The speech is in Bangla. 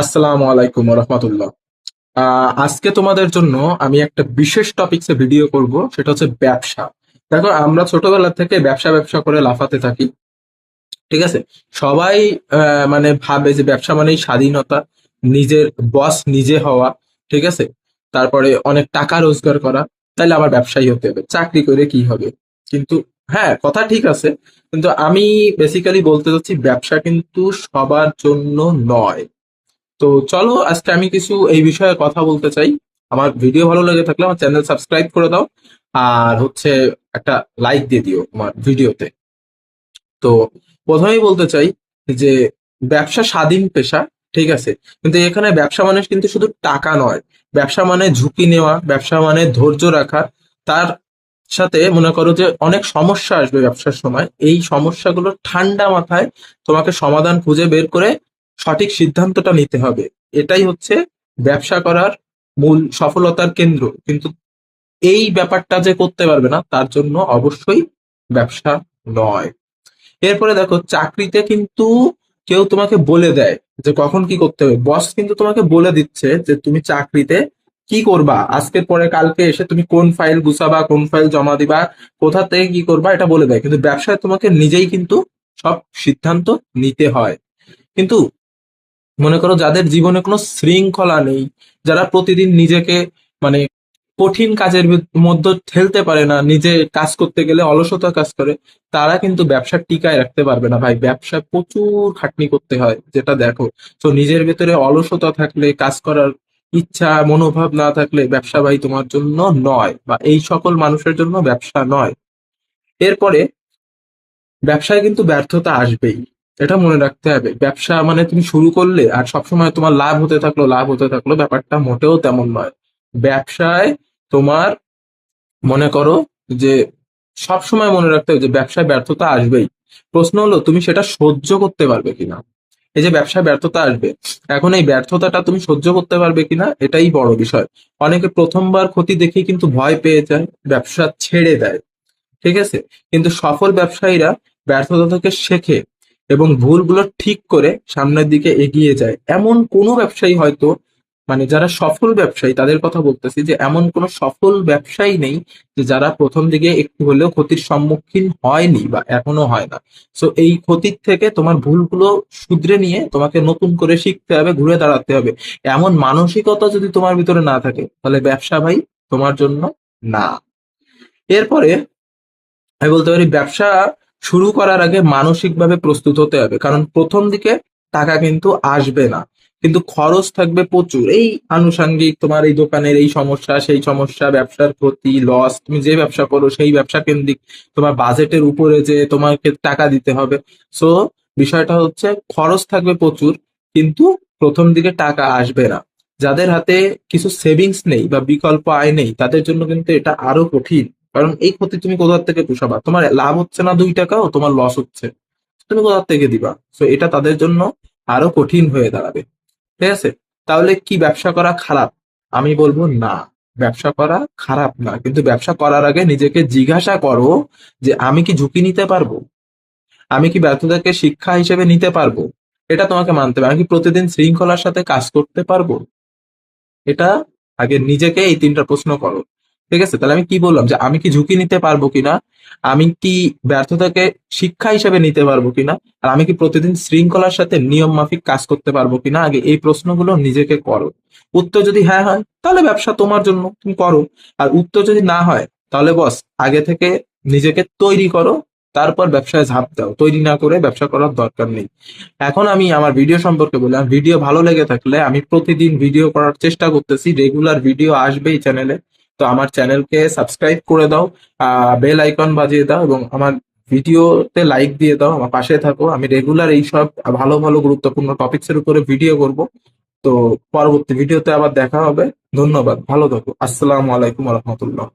আসসালামু আলাইকুম রহমতুল্লাহ আজকে তোমাদের জন্য আমি একটা বিশেষ টপিকসে ভিডিও করব, সেটা হচ্ছে ব্যবসা। দেখো, আমরা ছোটবেলা থেকে ব্যবসা ব্যবসা করে লাফাতে থাকি, ঠিক আছে? সবাই মানে ভাবে যে ব্যবসা মানেই স্বাধীনতা, নিজের বস নিজে হওয়া, ঠিক আছে? তারপরে অনেক টাকা রোজগার করা তাহলে আমার ব্যবসায়ী হতে হবে, চাকরি করে কি হবে? কিন্তু হ্যাঁ কথা ঠিক আছে, কিন্তু আমি বেসিক্যালি বলতে চাচ্ছি ব্যবসা কিন্তু সবার জন্য নয়। তো চলো, আজকে আমি কিছু এই বিষয়ে কথা বলতে চাই। আমার ভিডিও ভালো লেগে থাকলে আমার চ্যানেল সাবস্ক্রাইব করে দাও, আর হচ্ছে একটা লাইক দিয়ে দিও আমার ভিডিওতে তো প্রথমেই বলতে চাই যে, ব্যবসা স্বাধীন পেশা, ঠিক আছে? কিন্তু এখানে ব্যবসা মানে কিন্তু শুধু টাকা নয়। ব্যবসা মানে ঝুঁকি নেওয়া, ব্যবসা মানে ধৈর্য রাখা। তার সাথে মনে করো যে অনেক সমস্যা আসবে ব্যবসার সময়। এই সমস্যাগুলো ঠান্ডা মাথায় তোমাকে সমাধান খুঁজে বের করে সঠিক সিদ্ধান্তটা নিতে হবে। এটাই হচ্ছে ব্যবসা করার মূল সফলতার কেন্দ্র। কিন্তু এই ব্যাপারটা যে করতে পারবে না, তার জন্য অবশ্যই ব্যবসা নয়। এরপরে দেখো, চাকরিতে কিন্তু কেউ তোমাকে বলে দেয় যে কখন কি করতে হবে। বস কিন্তু তোমাকে বলে দিচ্ছে যে তুমি চাকরিতে কি করবা? আজকের পরে কালকে এসে তুমি কোন ফাইল গুছাবা, কোন ফাইল জমা দিবা, কোথা থেকে কি করবা, এটা বলে দেয়। কিন্তু ব্যবসায় তোমাকে নিজেই কিন্তু সব সিদ্ধান্ত নিতে হয়। কিন্তু মনে করো যাদের জীবনে কোনো শৃঙ্খলা নেই, যারা প্রতিদিন নিজেকে মানে কঠিন কাজের মধ্যে ঠেলতে পারে না, নিজে কাজ করতে গেলে অলসতা কাজ করে, তারা কিন্তু ব্যবসা টিকায় রাখতে পারবে না। ভাই, ব্যবসা প্রচুর খাটনি করতে হয়, যেটা দেখো। তো নিজের ভেতরে অলসতা থাকলে, কাজ করার ইচ্ছা, মনোভাব না থাকলে ব্যবসা ভাই তোমার জন্য নয়, বা এই সকল মানুষের জন্য ব্যবসা নয়। এরপরে ব্যবসায় কিন্তু ব্যর্থতা আসবেই। এটা মনে রাখতে হবে। ব্যবসা মানে তুমি শুরু করলে আর সবসময় তোমার লাভ হতে থাকল লাভ হতে থাকল ব্যাপারটা মোটেও তেমন নয়। ব্যবসায় তোমার মনে করো যে সবসময় মনে রাখতে হবে যে ব্যবসায় ব্যর্থতা আসবেই। প্রশ্ন হলো, তুমি সেটা সহ্য করতে পারবে কিনা? এই যে ব্যবসায় ব্যর্থতা আসবে, এখন এই ব্যর্থতাটা তুমি সহ্য করতে পারবে কিনা এটাই বড় বিষয়। অনেকে প্রথমবার ক্ষতি দেখে কিন্তু ভয় পেয়ে যায়, ব্যবসা ছেড়ে দেয়। ঠিক আছে? কিন্তু সফল ব্যবসায়ীরা ব্যর্থতা থেকে শেখে। এবং ভুলগুলো ঠিক করে সামনের দিকে এগিয়ে যায়। এমন কোনো ব্যবসায়ী হয়তো মানে যারা সফল ব্যবসায়ী, তাদের কথা বলতেছি যে এমন কোনো সফল ব্যবসায়ী নেই যে যারা প্রথম দিকে একটু হলেও ক্ষতির সম্মুখীন হয়নি বা এখনও হয় না। সো এই ক্ষতির থেকে তোমার ভুলগুলো শুধরে নিয়ে তোমাকে নতুন করে শিখতে হবে, ঘুরে দাঁড়াতে হবে। এমন মানসিকতা যদি তোমার ভিতরে না থাকে, তাহলে ব্যবসা ভাই তোমার জন্য না। এরপরে আমি বলতে পারি ব্যবসা শুরু করার আগে মানসিকভাবে প্রস্তুত হতে হবে। কারণ প্রথম দিকে টাকা কিন্তু আসবে না। কিন্তু খরচ থাকবে প্রচুর। এই আনুষাঙ্গিক তোমার এই দোকানের এই সমস্যা, সেই সমস্যা, ব্যবসার ক্ষতি লস তুমি যে ব্যবসা করো, সেই ব্যবসা কেন্দ্রিক তোমার বাজেটের উপরে যে তোমাকে টাকা দিতে হবে। সো বিষয়টা হচ্ছে খরচ থাকবে প্রচুর, কিন্তু প্রথম দিকে টাকা আসবে না। যাদের হাতে কিছু সেভিংস নেই বা বিকল্প আয় নেই, তাদের জন্য কিন্তু এটা আরও কঠিন। কারণ এই ক্ষতি তুমি কোথা থেকে পুষাবা? তোমার লাভ হচ্ছে না দুই টাকাও তোমার লস হচ্ছে। তুমি কোথা থেকে দিবা? তো এটা তাদের জন্য আরও কঠিন হয়ে দাঁড়াবে। ঠিক আছে? তাহলে কি ব্যবসা করা খারাপ? আমি বলব না। ব্যবসা করা খারাপ না। কিন্তু ব্যবসা করার আগে নিজেকে জিজ্ঞাসা করো যে আমি কি ঝুঁকি নিতে পারব? আমি কি ব্যর্থতাকে শিক্ষা হিসেবে নিতে পারব? এটা তোমাকে মানতে হবে। আমি কি প্রতিদিন শৃঙ্খলার সাথে কাজ করতে পারব? এটা আগে নিজেকে এই তিনটা প্রশ্ন করো। ঠিক আছে? তাহলে আমি কি বললাম যে আমি কি ঝুঁকি নিতে পারব কিনা? আমি কি ব্যর্থতাকে শিক্ষা হিসেবে নিতে পারব কিনা? আর আমি কি প্রতিদিন শৃঙ্খলার সাথে নিয়ম মাফিক কাজ করতে পারব কিনা? আগে এই প্রশ্নগুলো নিজেকে করো। উত্তর যদি হ্যাঁ হয়, তাহলে ব্যবসা তোমার জন্য, তুমি করো। আর উত্তর যদি না হয়, তাহলে বস, আগে থেকে নিজেকে তৈরি করো, তারপর ব্যবসায় ঝাঁপ দাও। তৈরি না করে ব্যবসা করার দরকার নেই। এখন আমি আমার ভিডিও সম্পর্কে বলি আমার ভিডিও ভালো লেগে থাকলে আমি প্রতিদিন ভিডিও করার চেষ্টা করতেছি। রেগুলার ভিডিও আসবে এই চ্যানেলে। তো আমার চ্যানেলকে সাবস্ক্রাইব করে দাও বেল আইকন বাজিয়ে দাও এবং আমার ভিডিওতে লাইক দিয়ে দাও, আমার পাশে থাকো। আমি রেগুলার এইসব ভালো ভালো গুরুত্বপূর্ণ টপিক্সের উপরে ভিডিও করব। তো পরবর্তী ভিডিওতে আবার দেখা হবে। ধন্যবাদ। ভালো থাকো। আসসালামু আলাইকুম রহমতুল্লাহ।